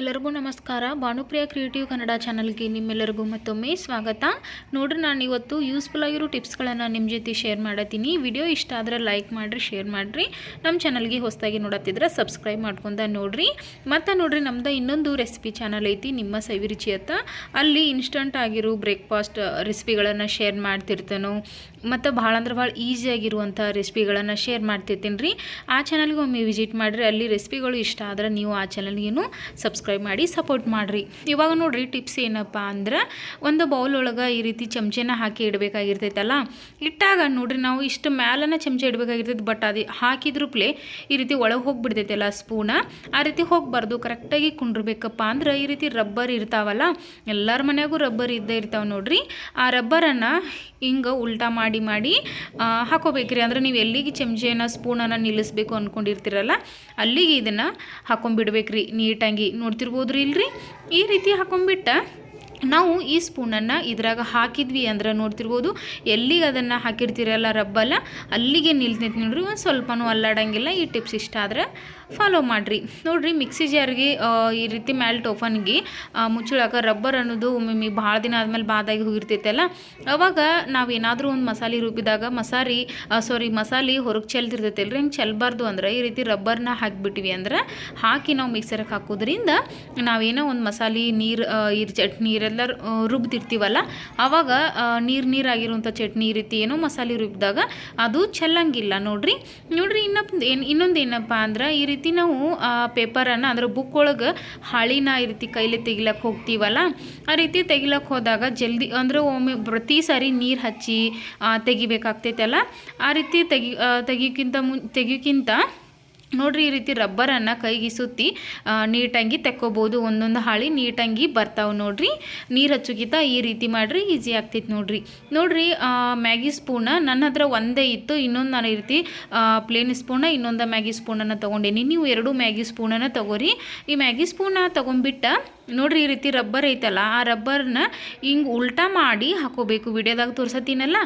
ಎಲ್ಲರಿಗೂ ನಮಸ್ಕಾರ. ಭಾನುಪ್ರಿಯ ಕ್ರಿಯೇಟಿವ್ ಕನ್ನಡ ಚಾನಲ್ಗೆ ನಿಮ್ಮೆಲ್ಲರಿಗೂ ಮತ್ತೊಮ್ಮೆ ಸ್ವಾಗತ. ನೋಡ್ರಿ, ನಾನು ಇವತ್ತು ಯೂಸ್ಫುಲ್ ಆಗಿರೋ ಟಿಪ್ಸ್ಗಳನ್ನು ನಿಮ್ಮ ಜೊತೆ ಶೇರ್ ಮಾಡತ್ತೀನಿ ವಿಡಿಯೋ ಇಷ್ಟ ಆದರೆ ಲೈಕ್ ಮಾಡಿರಿ ಶೇರ್ ಮಾಡಿರಿ. ನಮ್ಮ ಚಾನಲ್ಗೆ ಹೊಸದಾಗಿ ನೋಡತ್ತಿದ್ರೆ ಸಬ್ಸ್ಕ್ರೈಬ್ ಮಾಡ್ಕೊಂಡ ನೋಡ್ರಿ. ಮತ್ತು ನೋಡ್ರಿ, ನಮ್ದು ಇನ್ನೊಂದು ರೆಸಿಪಿ ಚಾನಲ್ ಐತಿ, ನಿಮ್ಮ ಸವಿರುಚಿ ಅಂತ ಅಲ್ಲಿ ಇನ್ಸ್ಟಂಟ್ ಆಗಿರೋ ಬ್ರೇಕ್ಫಾಸ್ಟ್ ರೆಸಿಪಿಗಳನ್ನು ಶೇರ್ ಮಾಡ್ತಿರ್ತೇನೋ. ಮತ್ತು ಭಾಳ ಅಂದ್ರೆ ಭಾಳ ಈಸಿಯಾಗಿರುವಂಥ ರೆಸಿಪಿಗಳನ್ನು ಶೇರ್ ಮಾಡ್ತಿರ್ತೀನಿ ರೀ. ಆ ಚಾನಲ್ಗೆ ಒಮ್ಮೆ ವಿಸಿಟ್ ಮಾಡಿರಿ. ಅಲ್ಲಿ ರೆಸಿಪಿಗಳು ಇಷ್ಟ ಆದ್ರೆ ನೀವು ಆ ಚಾನಲ್ಗೇನು ಸಬ್ಸ್ಕ್ರೈಬ್ ಮಾಡಿ ಸಪೋರ್ಟ್ ಮಾಡಿರಿ. ಇವಾಗ ನೋಡ್ರಿ ಟಿಪ್ಸ್ ಏನಪ್ಪ ಅಂದ್ರೆ ಒಂದು ಬೌಲ್ ಒಳಗೆ ಈ ರೀತಿ ಚಮಚೆನ ಹಾಕಿ ಇಡಬೇಕಾಗಿರ್ತೈತಲ್ಲ, ಇಟ್ಟಾಗ ನೋಡ್ರಿ ನಾವು ಇಷ್ಟು ಮ್ಯಾಲನ ಚಮಚ ಇಡಬೇಕಾಗಿರ್ತೈತಿ ಬಟ್ ಅದು ಹಾಕಿದ್ರು ಪ್ಲೇ ಈ ರೀತಿ ಒಳಗೆ ಹೋಗಿಬಿಡ್ತೈತಲ್ಲ ಸ್ಪೂನ ಆ ರೀತಿ ಹೋಗಬಾರ್ದು. ಕರೆಕ್ಟಾಗಿ ಕುಂಡ್ರಬೇಕಪ್ಪ ಅಂದ್ರೆ ಈ ರೀತಿ ರಬ್ಬರ್ ಇರ್ತಾವಲ್ಲ, ಎಲ್ಲರ ಮನೆಗೂ ರಬ್ಬರ್ ಇದ್ದೇ ಇರ್ತಾವೆ ನೋಡ್ರಿ. ಆ ರಬ್ಬರನ್ನು ಹಿಂಗೆ ಉಲ್ಟಾ ಮಾಡಿ ಮಾಡಿ ಹಾಕೋಬೇಕ್ರಿ. ಅಂದ್ರೆ ನೀವು ಎಲ್ಲಿಗೆ ಚಮಚೆನ ಸ್ಪೂನನ್ನು ನಿಲ್ಲಿಸ್ಬೇಕು ಅಂದ್ಕೊಂಡಿರ್ತೀರಲ್ಲ ಅಲ್ಲಿಗೆ ಇದನ್ನು ಹಾಕೊಂಡ್ಬಿಡ್ಬೇಕ್ರಿ ನೀಟಾಗಿ. ನೋಡ್ತಿರ್ಬೋದ್ರಿ ಇಲ್ರಿ? ಈ ರೀತಿ ಹಾಕೊಂಡ್ಬಿಟ್ಟ ನಾವು ಈ ಸ್ಪೂನನ್ನು ಇದ್ರಾಗ ಹಾಕಿದ್ವಿ ಅಂದ್ರೆ ನೋಡ್ತಿರ್ಬೋದು, ಎಲ್ಲಿಗೆ ಅದನ್ನು ಹಾಕಿರ್ತೀರಲ್ಲ ರಬ್ಬಲ್ಲ, ಅಲ್ಲಿಗೆ ನಿಲ್ತೈತೆ ನೋಡ್ರಿ, ಒಂದು ಸ್ವಲ್ಪನೂ ಅಲ್ಲಾಡಂಗಿಲ್ಲ, ಈ ಟಿಪ್ಸ್ ಇಷ್ಟ ಆದ್ರೆ ಫಾಲೋ ಮಾಡಿರಿ. ನೋಡಿರಿ ಮಿಕ್ಸಿ ಜಾರ್ಗೆ ಈ ರೀತಿ ಮ್ಯಾಲ್ ಟೋಫನ್ಗೆ ಮುಚ್ಚಳಾಕ ರಬ್ಬರ್ ಅನ್ನೋದು ಒಮ್ಮೆ ಭಾಳ ದಿನ ಆದಮೇಲೆ ಬಾದಾಗಿ ಹೋಗಿರ್ತೈತಲ್ಲ, ಅವಾಗ ನಾವೇನಾದರೂ ಒಂದು ಮಸಾಲೆ ರುಬ್ಬಿದಾಗ ಮಸಾರಿ ಸಾರಿ ಮಸಾಲೆ ಹೊರಗೆ ಚೆಲ್ತಿರ್ತೈತಲ್ಲ ರೀ ಹಿಂಗೆ ಚೆಲ್ಬಾರ್ದು ಅಂದ್ರೆ ಈ ರೀತಿ ರಬ್ಬರ್ನ ಹಾಕಿಬಿಟ್ಟಿವಿ ಅಂದ್ರೆ ಹಾಕಿ ನಾವು ಮಿಕ್ಸರ್ಗೆ ಹಾಕೋದ್ರಿಂದ ನಾವೇನೋ ಒಂದು ಮಸಾಲೆ, ನೀರು ಈ ಚಟ್ನಿ ಆ, ರುಬ್ದಿರ್ತೀವಲ್ಲ ಆವಾಗ ನೀರು ನೀರಾಗಿರುವಂಥ ಚಟ್ನಿ ರೀತಿ ಏನೋ ಮಸಾಲೆ ರುಬ್ಬಿದಾಗ ಅದು ಚೆಲ್ಲಂಗಿಲ್ಲ. ನೋಡ್ರಿ ನೋಡ್ರಿ ಇನ್ನೊಂದು ಏನು ಇನ್ನೊಂದು ಏನಪ್ಪ ಅಂದ್ರೆ ಈ ರೀತಿ ನಾವು ಪೇಪರನ್ನು ಅಂದ್ರೆ ಬುಕ್ ಒಳಗೆ ಹಾಳಿನ ಈ ರೀತಿ ಕೈಲಿ ತೆಗಿಲಕ್ಕೆ ಹೋಗ್ತೀವಲ್ಲ ಆ ರೀತಿ ತೆಗಿಲಕ್ಕೆ ಹೋದಾಗ ಜಲ್ದಿ ಅಂದ್ರೆ ಒಮ್ಮೆ ಪ್ರತಿ ಸಾರಿ ನೀರು ಹಚ್ಚಿ ತೆಗಿಬೇಕಾಗ್ತೈತಲ್ಲ ಆ ರೀತಿ ತೆಗಿ ತೆಗಿಯೋಕ್ಕಿಂತ ಮುನ್ ತೆಗಿಯೋಕ್ಕಿಂತ ನೋಡ್ರಿ ಈ ರೀತಿ ರಬ್ಬರನ್ನು ಕೈಗೆ ಸುತ್ತಿ ನೀಟಾಗಿ ತೆಕ್ಕೋಬೋದು. ಒಂದೊಂದು ಹಾಳಿ ನೀಟಾಗಿ ಬರ್ತಾವೆ ನೋಡ್ರಿ. ನೀರು ಹಚ್ಚುಗಿತ ಈ ರೀತಿ ಮಾಡಿರಿ, ಈಸಿ ಆಗ್ತೈತೆ ನೋಡ್ರಿ. ನೋಡ್ರಿ ಮ್ಯಾಗಿ ಸ್ಪೂನ ನನ್ನ ಹತ್ರ ಒಂದೇ ಇತ್ತು. ಇನ್ನೊಂದು ನಾನು ಈ ರೀತಿ ಪ್ಲೇನ್ ಸ್ಪೂನ, ಇನ್ನೊಂದು ಮ್ಯಾಗಿ ಸ್ಪೂನನ್ನು ತೊಗೊಂಡೇನಿ. ನೀವು ಎರಡು ಮ್ಯಾಗಿ ಸ್ಪೂನನ್ನು ತೊಗೋರಿ. ಈ ಮ್ಯಾಗಿ ಸ್ಪೂನ ತೊಗೊಂಬಿಟ್ಟ ನೋಡ್ರಿ ಈ ರೀತಿ ರಬ್ಬರ್ ಐತಲ್ಲ, ಆ ರಬ್ಬರ್ನ ಹಿಂಗೆ ಉಲ್ಟಾ ಮಾಡಿ ಹಾಕೋಬೇಕು. ವಿಡಿಯೋದಾಗ ತೋರಿಸತ್ತೀನಲ್ಲ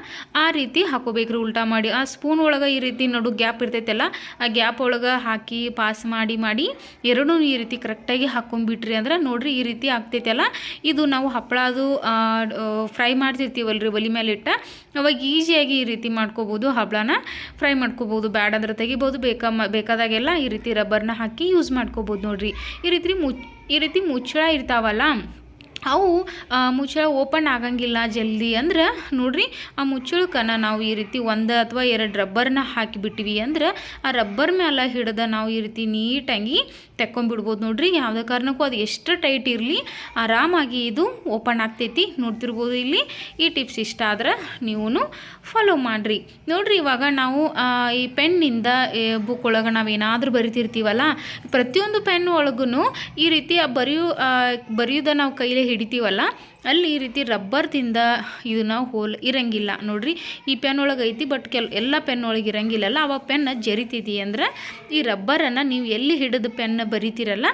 ಆ ರೀತಿ ಹಾಕೋಬೇಕ್ರಿ ಉಲ್ಟಾ ಮಾಡಿ. ಆ ಸ್ಪೂನ್ ಒಳಗೆ ಈ ರೀತಿ ನಡು ಗ್ಯಾಪ್ ಇರ್ತೈತಲ್ಲ, ಆ ಗ್ಯಾಪ್ ಒಳಗೆ ಹಾಕಿ ಪಾಸ್ ಮಾಡಿ ಮಾಡಿ ಎರಡೂ ಈ ರೀತಿ ಕರೆಕ್ಟಾಗಿ ಹಾಕೊಂಡ್ಬಿಟ್ರಿ ಅಂದ್ರೆ ನೋಡ್ರಿ ಈ ರೀತಿ ಆಗ್ತೈತಲ್ಲ. ಇದು ನಾವು ಹಪ್ಪಳ ಅದು ಫ್ರೈ ಮಾಡ್ತಿರ್ತೀವಲ್ರಿ ಒಲಿ ಮೇಲೆ ಇಟ್ಟ, ಅವಾಗ ಈಸಿಯಾಗಿ ಈ ರೀತಿ ಮಾಡ್ಕೋಬೋದು ಹಪ್ಪಳನ. ಫ್ರೈ ಮಾಡ್ಕೋಬೋದು, ಬ್ಯಾಡಂದ್ರೆ ತೆಗಿಬೋದು, ಬೇಕಾ ಬೇಕಾದಾಗೆಲ್ಲ ಈ ರೀತಿ ರಬ್ಬರ್ನ ಹಾಕಿ ಯೂಸ್ ಮಾಡ್ಕೋಬೋದು ನೋಡ್ರಿ. ಈ ರೀತಿ ಮುಚ್ ಈ ರೀತಿ ಮುಚ್ಚಳ ಇರ್ತಾವಲ್ಲ? ಅವು ಮುಚ್ಚಳ ಓಪನ್ ಆಗಂಗಿಲ್ಲ ಜಲ್ದಿ ಅಂದ್ರೆ ನೋಡ್ರಿ, ಆ ಮುಚ್ಚಳಕ್ಕನ ನಾವು ಈ ರೀತಿ ಒಂದು ಅಥವಾ ಎರಡು ರಬ್ಬರ್ನ ಹಾಕಿಬಿಟ್ಟಿವಿ ಅಂದ್ರೆ, ಆ ರಬ್ಬರ್ ಮೇಲೆ ಹಿಡ್ದ ನಾವು ಈ ರೀತಿ ನೀಟಾಗಿ ತೆಕ್ಕೊಂಬಿಡ್ಬೋದು ನೋಡ್ರಿ. ಯಾವುದೇ ಕಾರಣಕ್ಕೂ ಅದು ಎಷ್ಟು ಟೈಟ್ ಇರಲಿ, ಆರಾಮಾಗಿ ಇದು ಓಪನ್ ಆಗ್ತೈತಿ ನೋಡ್ತಿರ್ಬೋದು ಇಲ್ಲಿ. ಈ ಟಿಪ್ಸ್ ಇಷ್ಟ ಆದ್ರೆ ನೀವು ಫಾಲೋ ಮಾಡಿರಿ. ನೋಡ್ರಿ ಇವಾಗ ನಾವು ಈ ಪೆನ್ನಿಂದ ಬುಕ್ ಒಳಗೆ ನಾವೇನಾದರೂ ಬರಿತಿರ್ತೀವಲ್ಲ, ಪ್ರತಿಯೊಂದು ಪೆನ್ ಒಳಗೂ ಈ ರೀತಿ ಆ ಬರೆಯೋ ಬರೆಯೋದ ನಾವು ಕೈಲೇ ಹಿಡಿತೀವಲ್ಲ ಅಲ್ಲಿ ಈ ರೀತಿ ರಬ್ಬರ್ದಿಂದ ಇದನ್ನ ಹೋಲ್ ಇರಂಗಿಲ್ಲ. ನೋಡ್ರಿ, ಈ ಪೆನ್ ಒಳಗೆ ಐತಿ ಬಟ್ ಕೆಲ, ಎಲ್ಲ ಪೆನ್ ಒಳಗೆ ಇರಂಗಿಲ್ಲಲ್ಲ ಅವಾಗ ಪೆನ್ ಜರಿತೈತಿ ಅಂದ್ರೆ ಈ ರಬ್ಬರನ್ನು ನೀವು ಎಲ್ಲಿ ಹಿಡಿದು ಪೆನ್ ಬರಿತೀರಲ್ಲ,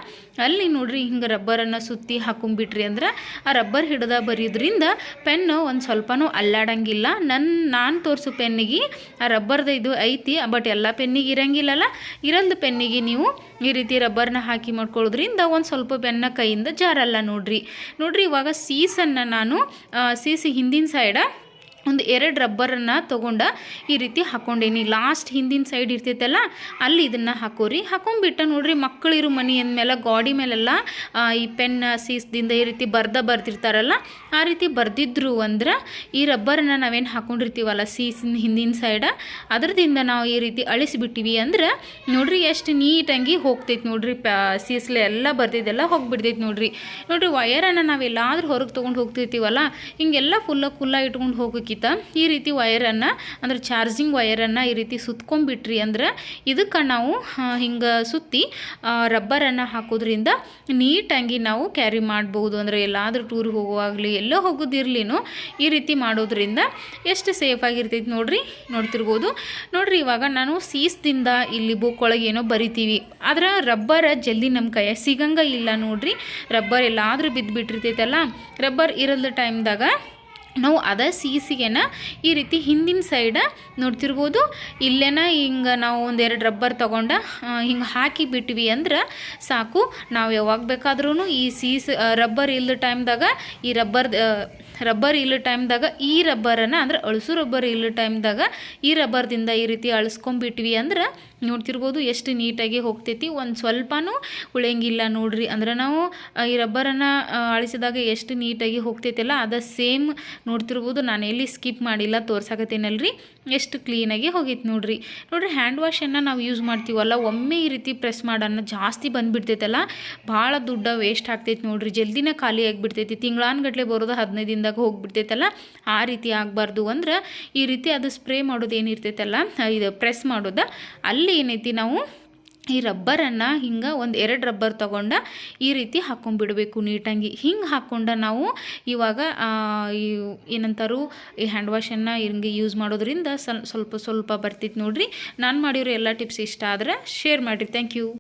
ಅಲ್ಲಿ ನೋಡ್ರಿ ಹಿಂಗೆ ರಬ್ಬರನ್ನು ಸುತ್ತಿ ಹಾಕೊಂಬಿಟ್ರಿ ಅಂದ್ರೆ, ಆ ರಬ್ಬರ್ ಹಿಡ್ದ ಬರೆಯೋದ್ರಿಂದ ಪೆನ್ನು ಒಂದು ಸ್ವಲ್ಪನೂ ಅಲ್ಲಾಡಂಗಿಲ್ಲ. ನನ್ನ ನಾನು ತೋರಿಸು ಪೆನ್ನಿಗೆ ಆ ರಬ್ಬರ್ದು ಇದು ಐತಿ ಬಟ್ ಎಲ್ಲ ಪೆನ್ನಿಗೆ ಇರಂಗಿಲ್ಲಲ್ಲ ಇರಲ್ದು ಪೆನ್ನಿಗೆ ನೀವು ಈ ರೀತಿ ರಬ್ಬರ್ನ ಹಾಕಿ ಮಾಡ್ಕೊಳ್ಳೋದ್ರಿಂದ ಒಂದು ಸ್ವಲ್ಪ ಪೆನ್ನ ಕೈಯಿಂದ ಜಾರಲ್ಲ ನೋಡ್ರಿ. ನೋಡ್ರಿ, ಇವಾಗ ಸೀಸನ್ನು ನಾನು ಸಿ ಸೀಸಿ ಹಿಂದಿನ ಸೈಡ ಒಂದು ಎರಡು ರಬ್ಬರನ್ನು ತೊಗೊಂಡ ಈ ರೀತಿ ಹಾಕೊಂಡೇನಿ. ಲಾಸ್ಟ್ ಹಿಂದಿನ ಸೈಡ್ ಇರ್ತೈತಲ್ಲ, ಅಲ್ಲಿ ಇದನ್ನು ಹಾಕೋರಿ. ಹಾಕೊಂಡ್ಬಿಟ್ಟ ನೋಡ್ರಿ ಮಕ್ಕಳಿರೋ ಮನೆ ಅಂದಮೇಲೆ ಗಾಡಿ ಮೇಲೆಲ್ಲ ಈ ಪೆನ್, ಸೀಸ್ದಿಂದ ಈ ರೀತಿ ಬರ್ದ ಬರ್ದಿರ್ತಾರಲ್ಲ, ಆ ರೀತಿ ಬರ್ದಿದ್ರು ಅಂದ್ರೆ ಈ ರಬ್ಬರನ್ನು ನಾವೇನು ಹಾಕೊಂಡಿರ್ತೀವಲ್ಲ, ಸೀಸಿನ ಹಿಂದಿನ ಸೈಡ? ಅದರದಿಂದ ನಾವು ಈ ರೀತಿ ಅಳಿಸಿಬಿಟ್ಟಿವಿ ಅಂದ್ರೆ ನೋಡ್ರಿ ಎಷ್ಟು ನೀಟಾಗಿ ಹೋಗ್ತೈತೆ ನೋಡ್ರಿ, ಪ್ಯಾ, ಸೀಸ್ಲೆ ಎಲ್ಲ ಬರ್ದಿದ್ದೆಲ್ಲ ಹೋಗಿಬಿಡ್ತೈತಿ ನೋಡ್ರಿ. ನೋಡ್ರಿ, ವಯರನ್ನು ನಾವೆಲ್ಲಾದ್ರೂ ಹೊರಗೆ ತೊಗೊಂಡು ಹೋಗ್ತಿರ್ತೀವಲ್ಲ, ಹಿಂಗೆಲ್ಲ ಫುಲ್ಲ ಫುಲ್ಲ ಇಟ್ಕೊಂಡು ಹೋಗೋಕ್ಕಿಂತ ಈ ರೀತಿ ವಯರನ್ನು ಅಂದ್ರೆ ಚಾರ್ಜಿಂಗ್ ವಯರನ್ನು ಈ ರೀತಿ ಸುತ್ಕೊಂಡ್ಬಿಟ್ರಿ ಅಂದ್ರೆ ಇದಕ್ಕೆ ನಾವು ಹಿಂಗೆ ಸುತ್ತಿ ರಬ್ಬರನ್ನು ಹಾಕೋದ್ರಿಂದ ನೀಟಾಗಿ ನಾವು ಕ್ಯಾರಿ ಮಾಡ್ಬೋದು ಅಂದರೆ ಎಲ್ಲಾದರೂ ಟೂರ್ಗೆ ಹೋಗುವಾಗಲಿ, ಎಲ್ಲೋ ಹೋಗೋದಿರ್ಲಿನೂ ಈ ರೀತಿ ಮಾಡೋದ್ರಿಂದ ಎಷ್ಟು ಸೇಫ್ ಆಗಿರ್ತೈತಿ ನೋಡ್ರಿ, ನೋಡ್ತಿರ್ಬೋದು. ನೋಡ್ರಿ ಇವಾಗ ನಾನು ಸೀಸ್ದಿಂದ ಇಲ್ಲಿ ಬುಕ್ ಒಳಗೆ ಏನೋ ಬರಿತೀವಿ. ಆದ್ರೆ ರಬ್ಬರ ಜಲ್ದಿ ನಮ್ಮ ಕೈಯ ಸಿಗಂಗ ಇಲ್ಲ ನೋಡ್ರಿ. ರಬ್ಬರ್ ಎಲ್ಲಾದರೂ ಬಿದ್ದು ಬಿಟ್ಟಿರ್ತೈತಲ್ಲ ರಬ್ಬರ್ ಇರಲ್ದ ಟೈಮ್ದಾಗ ನಾವು ಅದ ಸೀಸಿಗೆನ ಈ ರೀತಿ ಹಿಂದಿನ ಸೈಡ ನೋಡ್ತಿರ್ಬೋದು. ಇಲ್ಲೇನ ಹಿಂಗೆ ನಾವು ಒಂದೆರಡು ರಬ್ಬರ್ ತೊಗೊಂಡ ಹಿಂಗೆ ಹಾಕಿ ಬಿಟ್ವಿ ಅಂದ್ರೆ ಸಾಕು. ನಾವು ಯಾವಾಗ ಬೇಕಾದ್ರೂ ಈ ಸೀಸ್ ರಬ್ಬರ್ ಇಲ್ಲದ ಟೈಮ್ದಾಗ ಈ ರಬ್ಬರ್ ರಬ್ಬರ್ ಇಲ್ಲ ಟೈಮ್ದಾಗ ಈ ರಬ್ಬರನ್ನು ಅಂದ್ರೆ ಅಳಸು ರಬ್ಬರ್ ಇಲ್ಲ ಟೈಮ್ದಾಗ ಈ ರಬ್ಬರ್ದಿಂದ ಈ ರೀತಿ ಅಳಿಸ್ಕೊಂಬಿಟ್ವಿ ಅಂದ್ರೆ ನೋಡ್ತಿರ್ಬೋದು ಎಷ್ಟು ನೀಟಾಗಿ ಹೋಗ್ತೈತಿ. ಒಂದು ಸ್ವಲ್ಪನೂ ಉಳಿಯಂಗಿಲ್ಲ ನೋಡ್ರಿ. ಅಂದ್ರೆ ನಾವು ಈ ರಬ್ಬರನ್ನು ಅಳಿಸಿದಾಗ ಎಷ್ಟು ನೀಟಾಗಿ ಹೋಗ್ತೈತಲ್ಲ ಅದ ಸೇಮ್ ನೋಡ್ತಿರ್ಬೋದು. ನಾನು ಎಲ್ಲಿ ಸ್ಕಿಪ್ ಮಾಡಿಲ್ಲ, ತೋರ್ಸಾಕತ್ತೇನಲ್ರಿ. ಎಷ್ಟು ಕ್ಲೀನಾಗಿ ಹೋಗಿತ್ತು ನೋಡ್ರಿ. ನೋಡ್ರಿ ಹ್ಯಾಂಡ್ ವಾಶನ್ನು ನಾವು ಯೂಸ್ ಮಾಡ್ತೀವಲ್ಲ, ಒಮ್ಮೆ ಈ ರೀತಿ ಪ್ರೆಸ್ ಮಾಡೋಣ ಜಾಸ್ತಿ ಬಂದುಬಿಡ್ತೈತಲ್ಲ, ಭಾಳ ದುಡ್ಡ ವೇಸ್ಟ್ ಆಗ್ತೈತೆ ನೋಡ್ರಿ. ಜಲ್ದಿನೇ ಖಾಲಿ ಆಗಿಬಿಡ್ತೈತಿ. ತಿಂಗಳಾನ್ಗಟ್ಲೆ ಬರೋದು ಹದಿನೈದು ದಿನದಾಗ ಹೋಗಿಬಿಡ್ತೈತಲ್ಲ, ಆ ರೀತಿ ಆಗಬಾರ್ದು ಅಂದ್ರೆ ಈ ರೀತಿ ಅದು ಸ್ಪ್ರೇ ಮಾಡೋದು ಏನಿರ್ತೈತಲ್ಲ ಇದು ಪ್ರೆಸ್ ಮಾಡೋದು. ಅಲ್ಲಿ ಏನೈತಿ ನಾವು ಈ ರಬ್ಬರನ್ನು ಹಿಂಗೆ ಒಂದು ಎರಡು ರಬ್ಬರ್ ತಗೊಂಡ ಈ ರೀತಿ ಹಾಕೊಂಡ್ಬಿಡಬೇಕು ನೀಟಾಗಿ. ಹಿಂಗೆ ಹಾಕ್ಕೊಂಡ ನಾವು ಇವಾಗ ಏನಂತಾರು, ಈ ಹ್ಯಾಂಡ್ ವಾಶನ್ನು ಹಿಂಗೆ ಯೂಸ್ ಮಾಡೋದ್ರಿಂದ ಸ್ವಲ್- ಸ್ವಲ್ಪ ಸ್ವಲ್ಪ ಬರ್ತಿತ್ತು ನೋಡಿರಿ. ನಾನು ಮಾಡಿರೋ ಎಲ್ಲ ಟಿಪ್ಸ್ ಇಷ್ಟ ಆದ್ರೆ ಶೇರ್ ಮಾಡಿರಿ. Thank you